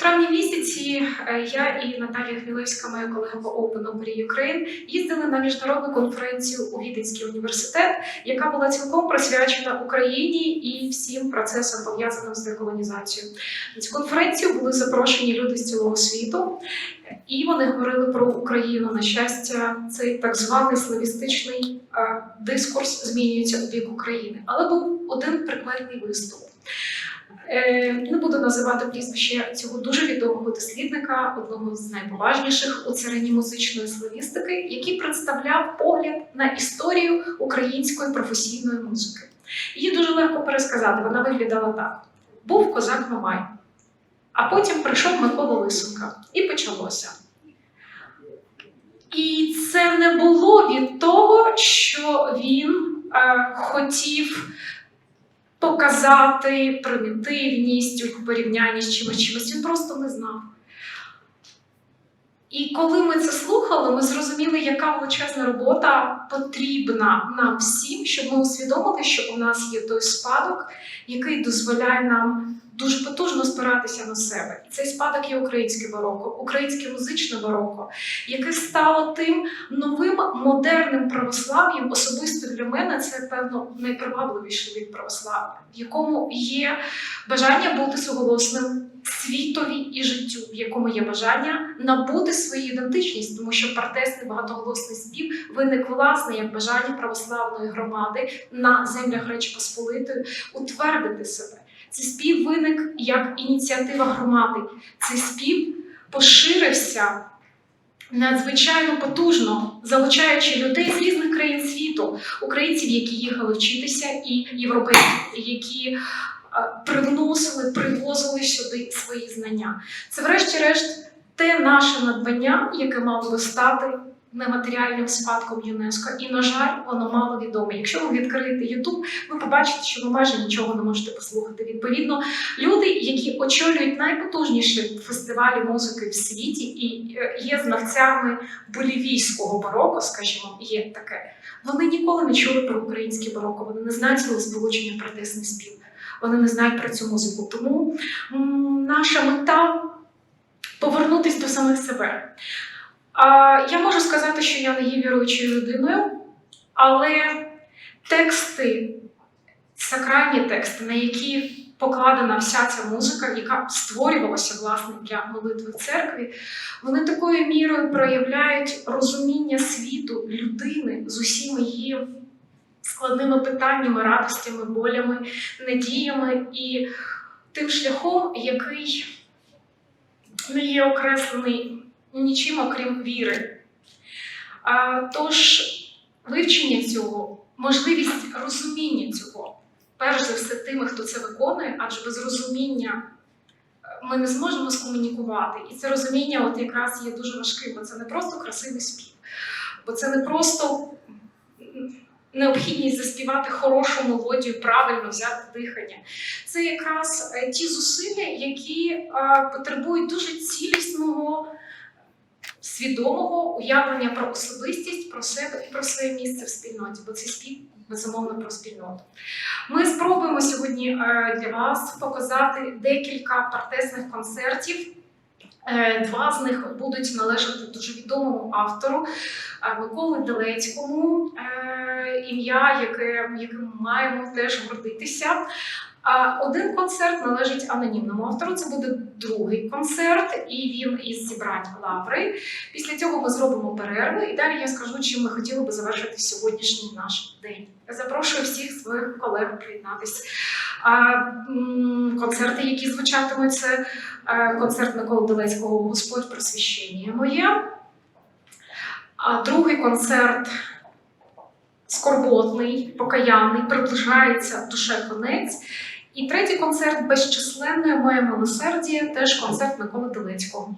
травні місяці е, я і Наталія Хмілевська, моя колега по Open Opera Ukraine, їздили на міжнародну конференцію у Віденський університет, яка була цілком присвячена Україні і всім процесам пов'язаним з деколонізацією. На цю конференцію були запрошені люди з цілого світу, і вони говорили про Україну. На щастя, цей так званий славістичний е, дискурс змінюється у бік України. Але був один прикметний виступ. Е, Не буду називати прізвище цього дуже відомого дослідника, одного з найповажніших у царині музичної славістики, який представляв погляд на історію української професійної музики. Її дуже легко пересказати. Вона виглядала так: був козак Мамай, а потім прийшов Микола Лисенка, і почалося. І це не було від того, що він е, хотів показати примітивність у порівнянні з чимось чимось. Він просто не знав. І коли ми це слухали, ми зрозуміли, яка величезна робота потрібна нам всім, щоб ми усвідомили, що у нас є той спадок, який дозволяє нам дуже потужно спиратися на себе. І цей спадок є українське бароко, українське музичне бароко, яке стало тим новим модерним православ'ям. Особисто для мене це певно найпривабливіший від православ'я, в якому є бажання бути суголосним світові і життю, в якому є бажання набути свою ідентичність, тому що партесний багатоголосний спів виник власне як бажання православної громади на землях Речі Посполитої утвердити себе. Цей спів виник як ініціатива громади. Цей спів поширився надзвичайно потужно, залучаючи людей з різних країн світу, українців, які їхали вчитися, і європейців, які привносили, привозили сюди свої знання. Це, врешті-решт, те наше надбання, яке мало би стати нематеріальним спадком ЮНЕСКО. І, на жаль, воно мало відоме. Якщо ви відкриєте Ютуб, ви побачите, що ви майже нічого не можете послухати. Відповідно, люди, які очолюють найпотужніші фестивалі музики в світі, і е, є знавцями болівійського бароко, скажімо, є таке. Вони ніколи не чули про українське бароко, вони не знають цього сполучення протесний спів. Вони не знають про цю музику. Тому наша мета повернутися до самих себе. А, я можу сказати, що я не є віруючою людиною, але тексти, сакральні тексти, на які покладена вся ця музика, яка створювалася власне для молитви в церкві, вони такою мірою проявляють розуміння світу людини з усіма її складними питаннями, радостями, болями, надіями і тим шляхом, який не є окреслений нічим, окрім віри. А, тож вивчення цього, можливість розуміння цього, перш за все тими, хто це виконує, адже без розуміння е, ми не зможемо скомунікувати. І це розуміння от якраз є дуже важким, бо це не просто красивий спів, бо це не просто необхідність заспівати хорошу мелодію, правильно взяти дихання. Це якраз е, ті зусилля, які е, потребують дуже цілісного свідомого уявлення про особистість, про себе і про своє місце в спільноті, бо це спів безумовно про спільноту. Ми спробуємо сьогодні е, для вас показати декілька партесних концертів. Е, Два з них будуть належати дуже відомому автору е, Миколи Делецькому, е, ім'я, яке, яким маємо теж гордитися. А один концерт належить анонімному автору. Це буде другий концерт, і він із зібрань лаври. Після цього ми зробимо перерву, і далі я скажу, чим ми хотіли би завершити сьогоднішній наш день. Запрошую всіх своїх колег приєднатися. Концерти, які звучатимуть, це е, концерт Миколи Долецького Господь просвіщення моє. А другий концерт скорботний, покаянний, приближається душе конець. І третій концерт безчисленне моє милосердя, теж концерт Миколи Долецького.